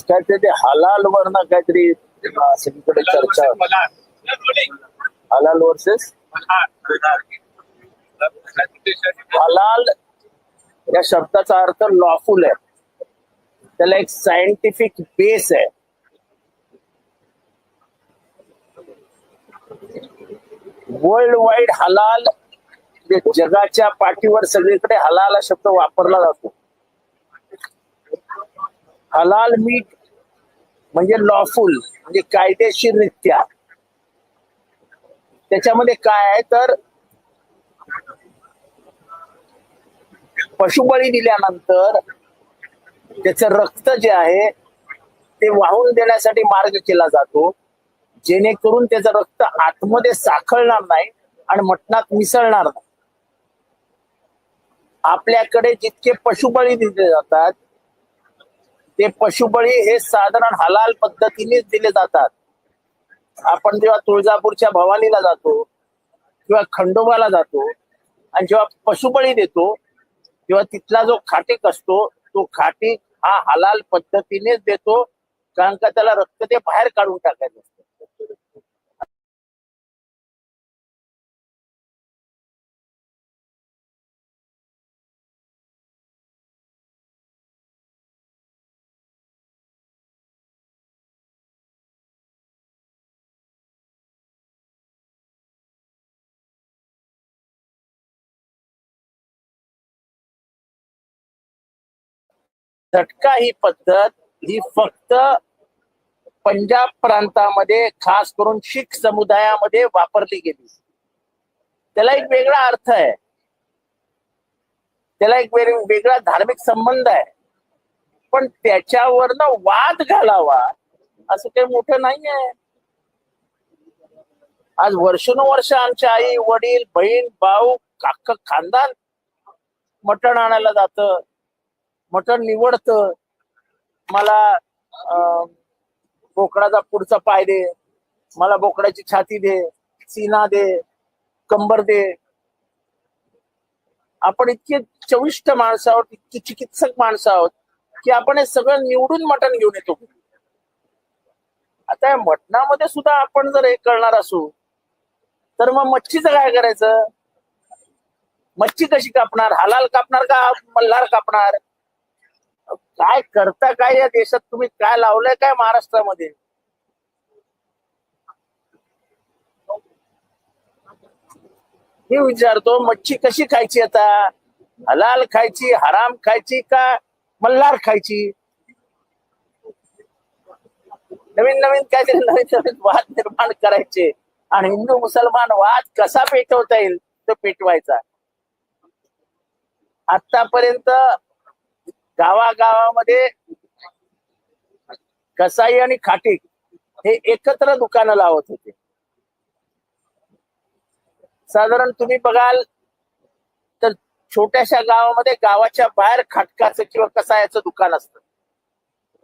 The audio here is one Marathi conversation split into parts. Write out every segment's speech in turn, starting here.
आज काहीतरी ते हलाल वरनं काहीतरी अं, सगळीकडे चर्चा. हलाल वर्सेस? हलाल या शब्दाचा अर्थ लॉफुल आहे. त्याला एक सायंटिफिक बेस आहे. वर्ल्ड वाईड हलाल जगाच्या पाठीवर सगळीकडे हलाल हा शब्द वापरला जातो. हलाल मीठ म्हणजे लॉफुल म्हणजे कायदेशीररित्या. त्याच्यामध्ये काय आहे तर पशुबळी दिल्यानंतर त्याचं रक्त जे आहे ते वाहून देण्यासाठी मार्ग केला जातो. जेणेकरून त्याचं रक्त आतमध्ये साखळणार नाही आणि मटणात मिसळणार नाही. आपल्याकडे जितके पशुबळी दिले जातात ते पशुबळी हे साधारण हलाल पद्धतीनेच दिले जातात. आपण जेव्हा तुळजापूरच्या भवानीला जातो किंवा खंडोबाला जातो आणि जेव्हा पशुबळी देतो तेव्हा तिथला जो खाटीक असतो तो खाटीक हा हलाल पद्धतीनेच देतो कारण का त्याला रक्त ते बाहेर काढून टाकायचं असतं. झटका ही पद्धत ही फक्त पंजाब प्रांतामध्ये खास करून शीख समुदायामध्ये वापरली गेली. त्याला एक वेगळा अर्थ आहे. त्याला एक वेगळा धार्मिक संबंध आहे. पण त्याच्यावरनं वाद घालावा असं काही मोठं नाही आहे आज वर्षानुवर्ष आमच्या आई वडील बहीण भाऊ काक खानदान मटण आणायला जातं. मटण निवडतं. मला अं, बोकडाचा पुढचा पाय दे. मला बोकडाची छाती दे. सीना दे. कंबर दे. आपण इतके चविष्ट माणसं आहोत इतकी चिकित्सक माणसं आहोत की आपण हे सगळं निवडून मटण घेऊन येतो. आता या मटणामध्ये सुद्धा आपण जर हे करणार असू तर मग मच्छीचं काय करायचं? मच्छी कशी कापणार? हलाल कापणार का मल्हार कापणार? काय करता काय या देशात? तुम्ही काय लावलंय काय महाराष्ट्रामध्ये? मी विचारतो मच्छी कशी खायची आता? हलाल खायची हराम खायची का मल्हार खायची? नवीन नवीन काहीतरी नवीन नवीन वाद निर्माण करायचे आणि हिंदू मुसलमान वाद कसा पेटवता येईल तो पेटवायचा. आतापर्यंत गावागावामध्ये कसाई आणि खाटीक हे एकत्र दुकानं लावत होते. साधारण तुम्ही बघाल तर छोट्याशा गावामध्ये गावाच्या बाहेर खाटकाचं किंवा कसायाचं दुकान असत.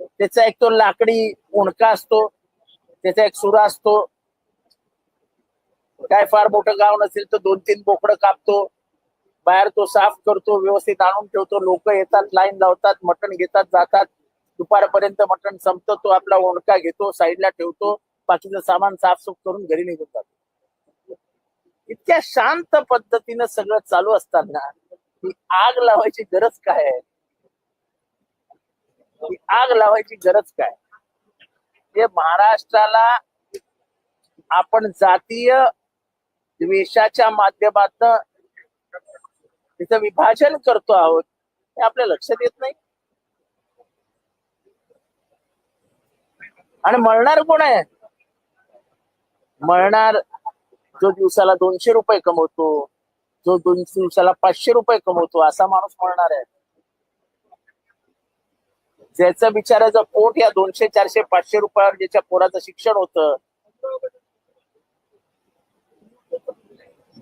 त्याचा एक तो लाकडी उणका असतो त्याचा एक सुरा असतो. काय फार मोठं गाव नसेल तर दोन तीन बोकडं कापतो. बाहेर तो साफ करतो व्यवस्थित आणून ठेवतो. लोक येतात लाईन लावतात मटण घेतात जातात. दुपारपर्यंत मटण संपतं तो आपला ओंडका घेतो साईडला ठेवतो. बाकीचं सामान साफसूफ करून घरी निघून जातो. इतक्या शांत पद्धतीनं सगळं चालू असताना ही आग लावायची गरज काय आहे? ही आग लावायची गरज काय? हे महाराष्ट्राला आपण जातीय द्वेषाच्या माध्यमातून तिचं विभाजन करतो आहोत हे आपल्या लक्षात येत नाही. आणि मळणार कोण आहे? मळणार जो दिवसाला दोनशे रुपये कमवतो जो दोन दिवसाला पाचशे रुपये कमवतो असा माणूस मळणार आहे. ज्याचं बिचाराचं पोट या दोनशे चारशे पाचशे रुपयावर ज्याच्या पोराचं शिक्षण होतं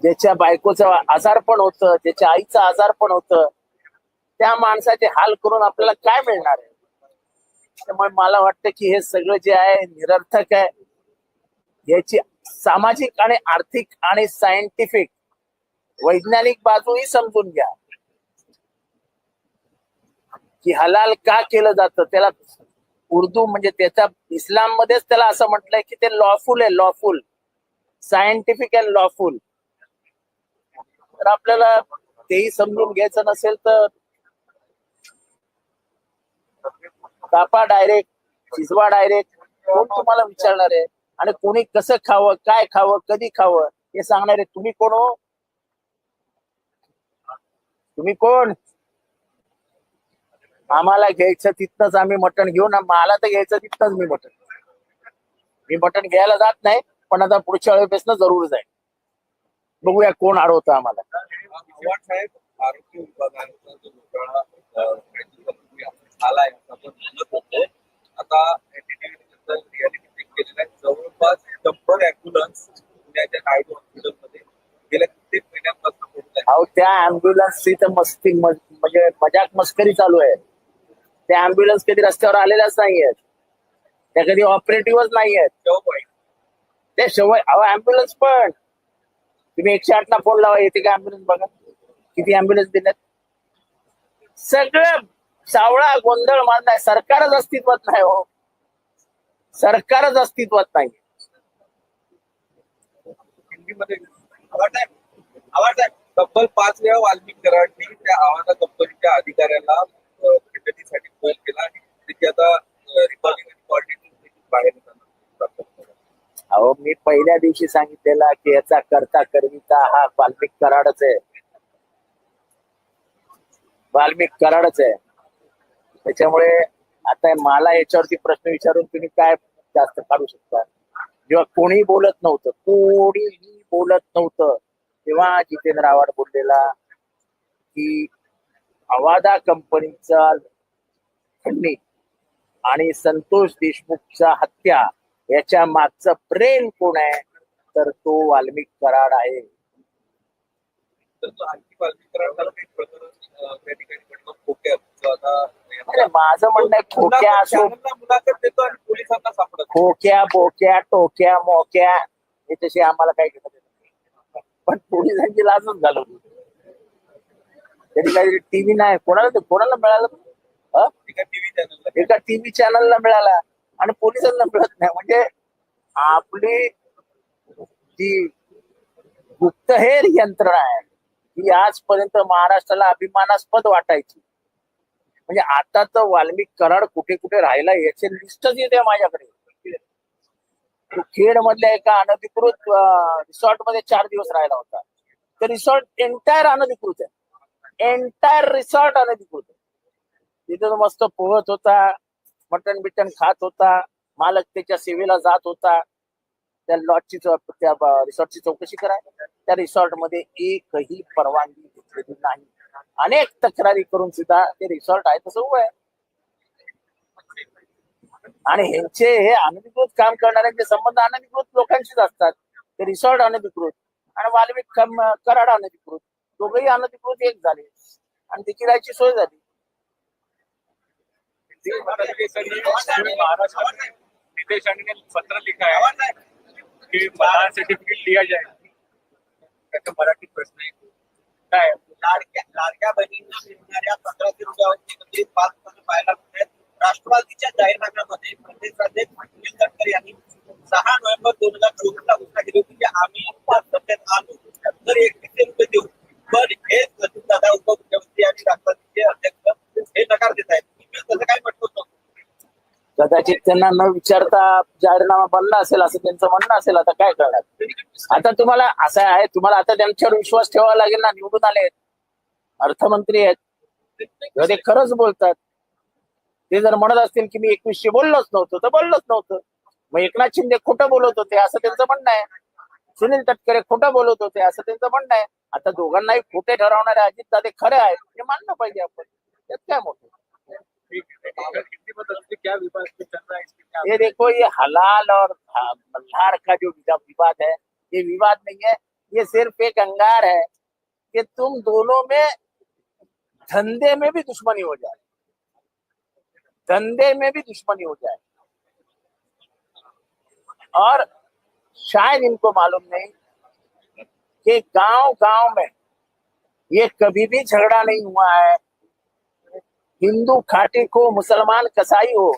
ज्याच्या बायकोचं आजारपण होतं ज्याच्या आईचं आजारपण होतं त्या माणसाचे हाल करून आपल्याला काय मिळणार आहे? त्यामुळे मला वाटतं की हे सगळं जे आहे निरर्थक आहे. याची सामाजिक आणि आर्थिक आणि सायंटिफिक वैज्ञानिक बाजूही समजून घ्या. की हलाल का केलं जातं? त्याला उर्दू म्हणजे त्याचा इस्लाम मध्येच त्याला असं म्हटलंय की ते लॉफुल आहे लॉफुल सायंटिफिक अँड लॉफुल तर आपल्याला तेही समजून घ्यायचं नसेल तर कापा डायरेक्ट शिजवा डायरेक्ट कोण तुम्हाला विचारणार आहे? आणि कोणी कसं खावं काय खावं कधी खावं हे सांगणार आहे. तुम्ही कोण हो? तुम्ही कोण? आम्हाला घ्यायचं तिथनच आम्ही मटण घेऊ ना. मला तर घ्यायचं तिथनच मी मटण. मी मटण घ्यायला जात नाही पण आता पुढच्या वेळेपासून जरूर जाईल बघूया कोण अडवतं आम्हाला. आता जवळपास शंभर अँब्युलन्स पुण्याच्या नायडू हॉस्पिटलमध्ये गेल्या कित्येक महिन्यांपासून पोहोचत आहे. अहो त्या अँब्युलन्सची तर मस्ती म्हणजे मजाक मस्करी चालू आहे. त्या अँब्युलन्स कधी रस्त्यावर आलेल्याच नाही आहेत त्या कधी ऑपरेटिव्हच नाही आहेत ते शेवय अहो अँब्युलन्स पण. तुम्ही एकशे आठ ला फोन लावा येते का अँब्युलन्स बघा. किती अँब्युलन्स देण्यात सगळं सावळा गोंधळ मांडलाय सरकारच अस्तित्वात नाही हो. सरकारच अस्तित्वात नाही. हिंदीमध्ये आवाज तब्बल पाच वेळा वाल्मिक कराडनी त्या आवाजा कंपनीच्या अधिकाऱ्याला अ, फोन केला आणि त्याची आता रिकॉर्डिंग आणि बाहेर येताना अहो मी पहिल्या दिवशी सांगितलेला की याचा करता करविता हा वाल्मिक कराडच आहे. वाल्मिक कराडच आहे. त्याच्यामुळे आता मला याच्यावरती प्रश्न विचारून तुम्ही काय जास्त काढू शकता? जेव्हा कोणी बोलत नव्हतं कोणीही बोलत नव्हतं. तेव्हा जितेंद्र आव्हाड बोललेला की अवादा कंपनीचा खंडणी आणि संतोष देशमुखचा हत्या याच्या मागचं प्रेम कोण आहे? तर तो वाल्मिक कराड आहे. माझं म्हणणं आहे खोक्या असो खोक्या बोक्या टोक्या मोक्या हे तसे आम्हाला काही घेत नाही. पण पोलिसांची लाजच घालवली तरी काही टीव्ही नाही. कोणाला कोणाला मिळालं? एका टीव्ही चॅनलला मिळाला. आणि पोलिसांना मिळत नाही. म्हणजे आपली जी गुप्तहेर यंत्रणा आहे ही आजपर्यंत महाराष्ट्राला अभिमानास्पद वाटायची. म्हणजे आता तर वाल्मिक कराड कुठे कुठे राहिला याचे लिस्टच येते माझ्याकडे. खेड मधल्या एका अनधिकृत रिसॉर्टमध्ये चार दिवस राहिला होता. तर रिसॉर्ट एंटायर अनधिकृत आहे. एंटायर रिसॉर्ट अनधिकृत आहे. तिथे तो मस्त पोहत होता. मटण बिटन खात होता. मालक त्याच्या सेवेला जात होता. त्या लॉजची त्या रिसॉर्टची चौकशी करा. त्या रिसॉर्टमध्ये एकही परवानगी घेतलेली नाही. अनेक तक्रारी करून सुद्धा ते रिसॉर्ट आहे तसं उभं आहे. आणि ह्यांचे हे अनधिकृत काम करणाऱ्यांचे संबंध अनधिकृत लोकांशीच असतात. ते रिसॉर्ट अनधिकृत आणि वाल्मिक कराड अनधिकृत. दोघही अनधिकृत एक झाले. आणि त्याची राहायची सोय झाली. नितेश राणे ने पत्र लिखा है कि मदान सर्टिफिकेट लिया जाए त्याचा मराठी प्रश्न आहे. काय? लाडक्या लाडक्या बहिणींना मिळणाऱ्या पंधराशे रुपयावरची म्हणजे पाच पत्र पाहायला मिळतात. राष्ट्रवादीच्या जाहीरनाम्यामध्ये प्रदेश प्रदेशाध्यक्ष नितीन गडकरी यांनी सहा नोव्हेंबर दोन हजार चोवीस ला घोषणा केली होती की आम्ही पाच सत्तेत आलो तर एकवीसशे रुपये देऊ. पण हे दादा उपमुख्यमंत्री आणि राष्ट्रवादीचे अध्यक्ष हे नकार देत आहेत तुम्ही तसं काय म्हटलं होतं कदाचित त्यांना न विचारता जाहीरनामा बनला असेल असं त्यांचं म्हणणं असेल आता काय करणार? आता तुम्हाला असं आहे तुम्हाला आता त्यांच्यावर विश्वास ठेवावा लागेल ना निवडून आले अर्थमंत्री आहेत. ते खरंच बोलतात ते जर म्हणत असतील की मी एकवीसशे बोललोच नव्हतो तर बोललोच नव्हतं. मग एकनाथ शिंदे खोटं बोलत होते असं त्यांचं म्हणणं आहे. सुनील तटकरे खोटं बोलत होते असं त्यांचं म्हणणं आहे. आता दोघांनाही खोटे ठरवणारे अजित दादे खरे आहेत हे मानलं पाहिजे आपण. त्यात काय मोठं? क्या विवाद चल रहा है? ये देखो, ये हलाल और मल्हार का जो विवाद है, ये विवाद नहीं है, ये सिर्फ़ एक अंगार है कि तुम दोनों में धंधे में भी दुश्मनी हो जाए। धंधे में भी दुश्मनी हो जाए। और शायद इनको मालूम नहीं कि गाँव गाँव में ये कभी भी झगड़ा नहीं हुआ है हिंदू खाटी को मुसलमान कसाई हो,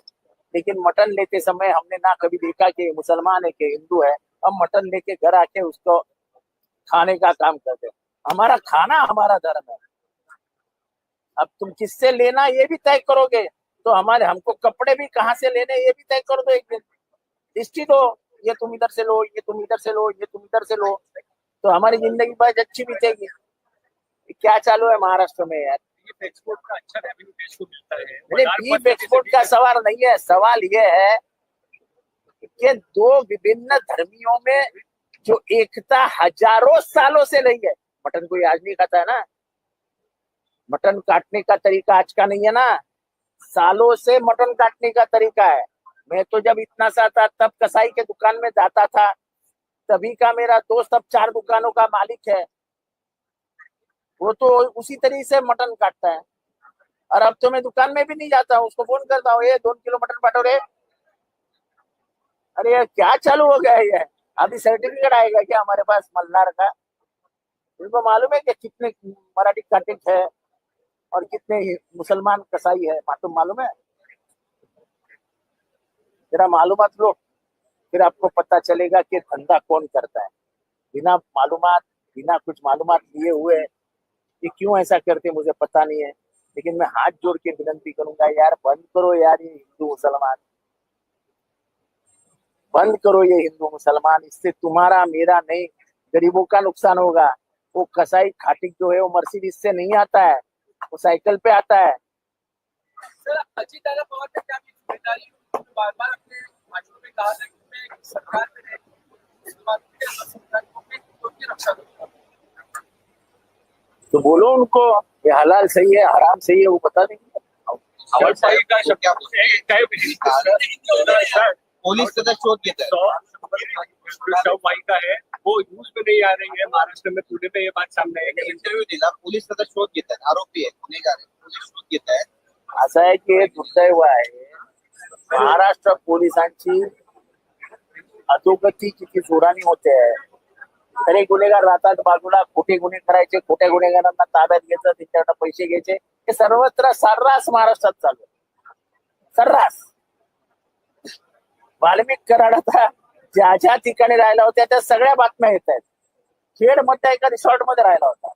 लेकिन मटन लेते समय हमने ना कभी देखा कि मुसलमान है कि हिंदू है। हम मटन लेके घर आके उसको खाने का काम करते हमारा खाना हमारा धर्म है। अब तुम किससे लेना ये भी तय करोगे तो हमारे हमको कपड़े भी कहाँ से लेने ये भी तय कर दो एक दिन। लिस्ट दो, ये तुम इधर से लो, ये तुम इधर से लो, ये तुम इधर से लो। तो हमारी ज़िंदगी बहुत अच्छी बीतेगी। क्या चालू है महाराष्ट्र में यार? एक्सपोर्ट का अच्छा रेवेन्यू देश को मिलता है। अरे बाज़ार बीफ पर एक्सपोर्ट का सवाल नहीं है सवाल ये है कि दो विभिन्न धर्मियों में जो एकता हज़ारों सालों से नहीं है मटन कोई आज नहीं खाता है ना? मटन काटने का तरीका आज का नहीं है ना? सालों से मटन काटने का तरीका है। मैं तो जब इतना सा था तब कसाई के दुकान में जाता था तभी का मेरा दोस्त अब चार दुकानों का मालिक है। वो तो उसी तरीके से मटन काटता है। और अब तो मैं दुकान में भी नहीं जाता उसको फ़ोन करता हूँ ये दोन किलो मटन पाठो रे। अरे क्या चालू हो गया है ये? अभी सर्टिफिकेट आएगा क्या हमारे पास मल्हार का? तुमको मालूम है कि कितने मराठी काटिक है और कितने मुसलमान कसाई है? तुम मालूम है। जरा मालूमात लो, फिर आपको पता चलेगा कि धंधा कौन करता है। बिना मालूम बिना कुछ मालूमात लिए हुए कि क्यों ऐसा करते मुझे पता नहीं है। लेकिन मैं हाथ जोड़ के विनंती करूँगा, यार, बंद करो यार ये हिंदू मुसलमान। बंद करो ये हिंदू मुसलमान, इससे तुम्हारा, मेरा नहीं, गरीबों का नुकसान होगा। वो कसाई खाटिक जो है, वो मर्सिडीज से नहीं आता है, वो साइकिल पे आता है। सर तो बोलो उनको ये हलाल सही है हराम सही है वो पता का सर पोलीस शववाहिका है। वो न्यूज़ में नहीं आ रही है महाराष्ट्र में पुणे में ये बात सामने आई है। इंटरव्ह्यू दिला पोलीस त्याचा शोध घेत आहेत आरोपी आहे गुन्हेगार पोलीस शोध घेत आहेत असं आहे की हे दुर्दैव आहे महाराष्ट्र पोलिसांची अधोगती किती जोराने होते आहे खरे गुन्हेगार राहतात बाजूला खोटे गुन्हे करायचे खोट्या गुन्हेगारांना ताब्यात घ्यायचं त्यांच्याकडनं पैसे घ्यायचे. हे सर्वत्र सर्रास महाराष्ट्रात चालू सर्रास. वाल्मिक कराड आता ज्या ज्या ठिकाणी राहिला होत्या त्या सगळ्या बातम्या येत आहेत. खेडमध्ये एका रिसॉर्टमध्ये राहिला होता.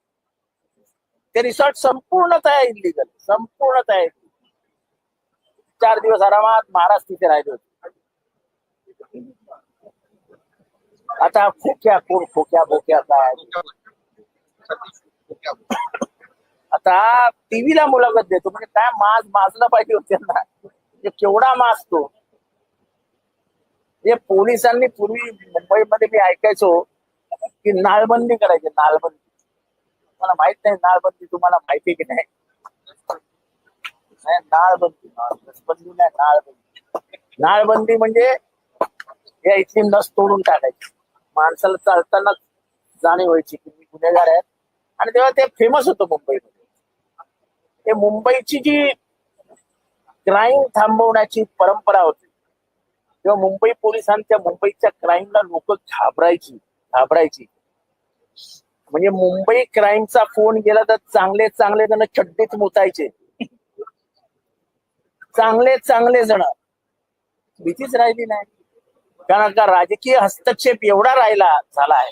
ते रिसॉर्ट संपूर्णतः इलिगल संपूर्णतः चार दिवस आरामात महाराज तिथे राहिले होते. आता खोक्या कोण खोक्या बोक्या काय आता टीव्हीला मुलाखत देतो. म्हणजे काय मास माजलं पाहिजे होत ना म्हणजे केवढा केवढा माजतो हे म्हणजे पोलिसांनी पूर्वी मुंबईमध्ये मी ऐकायचो की नाळबंदी करायची नाळबंदी मला माहीत नाही नाळबंदी तुम्हाला माहिती की नाही? नाही, नाळबंदी नाळबंदी नाही नाळबंदी नाळबंदी म्हणजे या इथली नस तोडून टाकायची. माणसाला चालताना जाणीव व्हायची की मी गुन्हेगार आहे. आणि तेव्हा ते फेमस होतं मुंबईमध्ये. ते मुंबईची जी क्राईम थांबवण्याची परंपरा होती तेव्हा मुंबई पोलिसांच्या मुंबईच्या क्राईमला लोक घाबरायची घाबरायची. म्हणजे मुंबई क्राईमचा फोन गेला तर चांगले चांगले जण चड्डीत मुतायचे. चांगले चांगले जण. भीतीच राहिली नाही. कारण का राजकीय हस्तक्षेप एवढा राहिला झाला आहे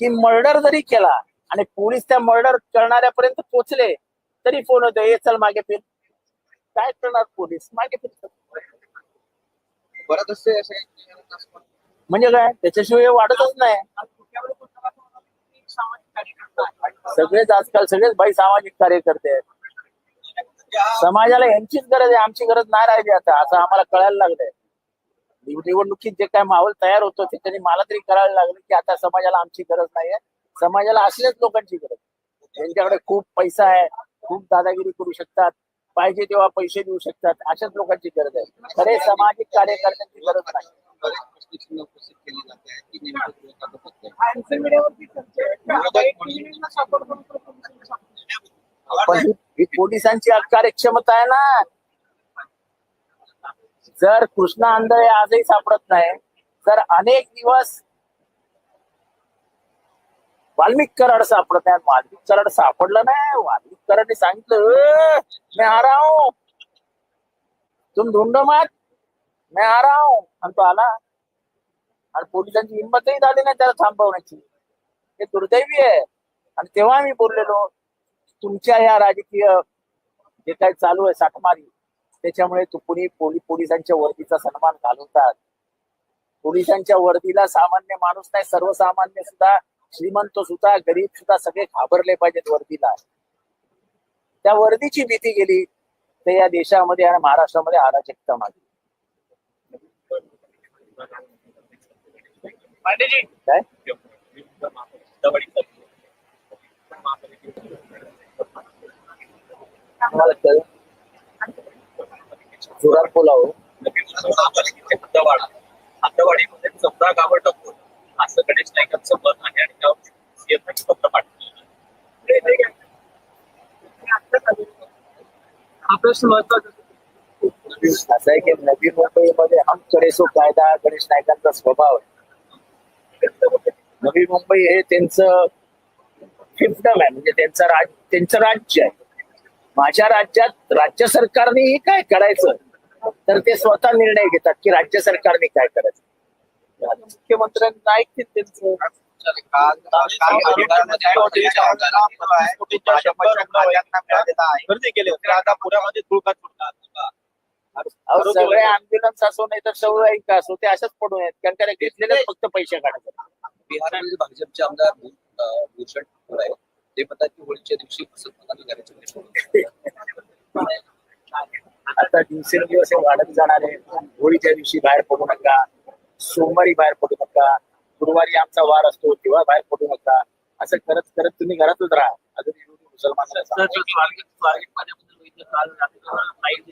की मर्डर जरी केला आणि पोलीस त्या मर्डर करणाऱ्यापर्यंत पोहोचले तरी फोन होतो हे चल मागे फिर. काय करणार पोलीस? मागे फिर. बरं असते असे म्हणजे काय? त्याच्याशिवाय वाढतच नाही. सगळेच आजकाल सगळेच बाई सामाजिक कार्यकर्ते आहेत. समाजाला यांचीच गरज आहे आमची गरज नाही राहिली आता असं आम्हाला कळायला लागलंय. निवडणुकीत जे काय माहोल तयार होतो त्यांनी मला तरी करायला लागलं की आता समाजाला आमची गरज नाहीये समाजाला असल्याच लोकांची गरज त्यांच्याकडे खूप पैसा आहे. खूप दादागिरी करू शकतात. पाहिजे तेव्हा पैसे देऊ शकतात. अशाच लोकांची गरज आहे. खरे सामाजिक कार्यकर्त्यांची गरज नाही. पण ही पोलिसांची कार्यक्षमता आहे ना. जर कृष्णा आंधळे आजही सापडत नाही तर अनेक दिवस वाल्मिक कराड सापडत नाही वाल्मिक कराड सापडलं नाही. वाल्मिक कराडने सांगितलं मी आ रहा हूं. तुम ढूंढो मत. मैं आ रहा हूं. आणि तो आला. आणि पोलिसांची हिंमतही झाली नाही त्याला थांबवण्याची. हे दुर्दैवी आहे. आणि तेव्हा मी बोललेलो तुमच्या ह्या राजकीय जे काही चालू आहे साठमारी त्याच्यामुळे तुम्ही पोली पोलिसांच्या वर्दीचा सन्मान घालवतात पोलिसांच्या वर्दीला सामान्य माणूस नाही सर्वसामान्य सुद्धा श्रीमंत सुद्धा गरीब सुद्धा सगळे घाबरले पाहिजेत वर्दीला. त्या वर्दीची भीती गेली तर या देशामध्ये आणि महाराष्ट्रामध्ये अराजकता मागली काय? तुम्हाला जोरात बोलावं. हद्दवाडा हद्दवाडीमध्ये चौदा गावं टाकून असं गणेश नाईकांचं मत आहे आणि त्यावर CM साठी पत्र पाठवलं हा प्रश्न महत्त्वाचा असं आहे की नवी मुंबईमध्ये हम करेसो कायदा गणेश नायकांचा स्वभाव आहे. नवी मुंबई हे त्यांचं फिफ्टम आहे. म्हणजे त्यांचं राज त्यांचं राज्य आहे. माझ्या राज्यात राज्य सरकारनेही काय करायचं? तर ते स्वतः निर्णय घेतात की राज्य सरकारने काय करायचं. आणि मुख्यमंत्र्यांना ऐकतील त्यांचं. सगळे अँब्युलन्स असो नाही तर सगळं का असो ते अशाच पडून आहेत कारण त्याला घेतलेले फक्त पैसे काढायचे. बिहारमध्ये भाजपचे आमदार भूषण ते म्हणतात की होळीच्या दिवशी करायचं. आता दिवसेंदिवस हे वाढत जाणार आहे. होळीच्या दिवशी बाहेर पडू नका. सोमवारी बाहेर पडू नका. गुरुवारी आमचा वार असतो तेव्हा बाहेर पडू नका. असं करत करत तुम्ही घरातच राहा. अजून हिंदू मुसलमान